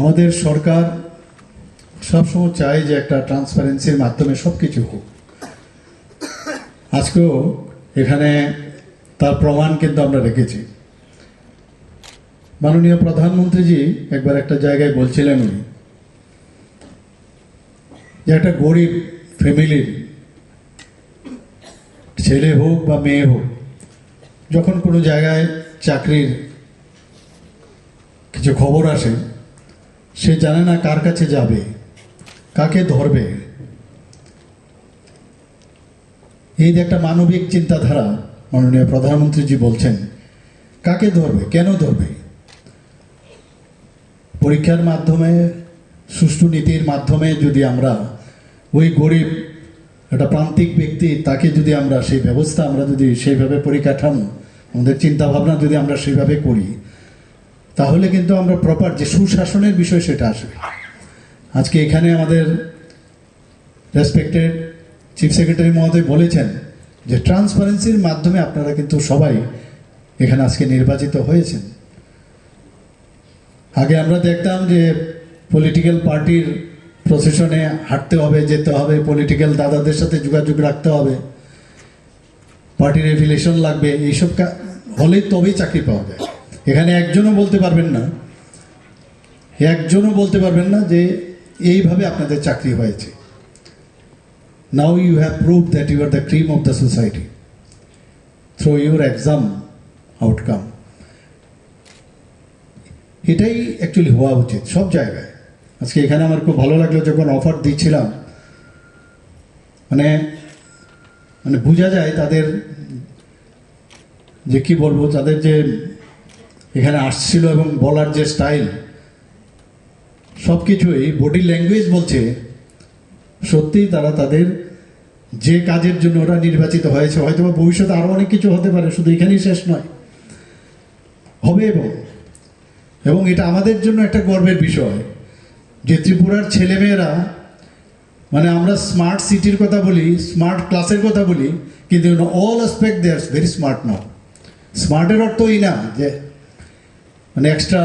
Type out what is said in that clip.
আমাদের সরকার সবসময় চায় যে একটা ট্রান্সপারেন্সির মাধ্যমে সব কিছু হোক। আজকেও এখানে তার প্রমাণ কিন্তু আমরা রেখেছি। মাননীয় প্রধানমন্ত্রীজি একবার একটা জায়গায় বলছিলেন উনি যে একটা গরিব ফ্যামিলির ছেলে হোক বা মেয়ে হোক, যখন কোনো জায়গায় চাকরির কিছু খবর আসে সে জানে না কার কাছে যাবে, কাকে ধরবে। এই যে একটা মানবিক চিন্তাধারা মাননীয় প্রধানমন্ত্রীজি বলছেন, কাকে ধরবে, কেন ধরবে? পরীক্ষার মাধ্যমে, সুষ্ঠু নীতির মাধ্যমে যদি আমরা ওই গরিব, একটা প্রান্তিক ব্যক্তি, তাকে যদি আমরা সেই ব্যবস্থা আমরা যদি সেইভাবে পরিকাঠামো, আমাদের চিন্তাভাবনা যদি আমরা সেইভাবে করি তাহলে কিন্তু আমরা প্রপার যে সুশাসনের বিষয় সেটা আসবে। আজকে এখানে আমাদের রেসপেক্টেড চিফ সেক্রেটারি মহোদয় বলেছেন যে ট্রান্সপারেন্সির মাধ্যমে আপনারা কিন্তু সবাই এখানে আজকে নির্বাচিত হয়েছেন। আগে আমরা দেখতাম যে পলিটিক্যাল পার্টির প্রসেশনে হাঁটতে হবে, যেতে হবে পলিটিক্যাল দাদাদের সাথে যোগাযোগ রাখতে হবে পার্টির এফিলেশন লাগবে, এইসব হলেই তবেই চাকরি পাওয়া যায়। এখানে একজনও বলতে পারবেন না। একজনও বলতে পারবেন না যে এইভাবে আপনাদের চাকরি হয়েছে। Now you have prove that you are the cream of the society through your exam outcome এটাই অ্যাকচুয়ালি হওয়া উচিত, সব জায়গায়। আজকে এখানে আমার খুব ভালো লাগল যখন অফার দিচ্ছিলাম। মানে মানে বোঝা যায় তাদের যে কি বলব, তাদের যে এখানে আসছিল এবং বলার যে স্টাইল সব কিছুই বডি ল্যাঙ্গুয়েজ বলছে, সত্যিই তারা তাদের যে কাজের জন্য ওরা নির্বাচিত হয়েছে হয়তো ভবিষ্যতে আরও অনেক কিছু হতে পারে, শুধু এখানেই শেষ নয়। হবে এবং এবং এটা আমাদের জন্য একটা গর্বের বিষয় যে ত্রিপুরার ছেলেমেয়েরা মানে আমরা স্মার্ট সিটির কথা বলি স্মার্ট ক্লাসের কথা বলি, কিন্তু all aspect they are very smart now স্মার্টের অর্থ এই না যে মানে এক্সট্রা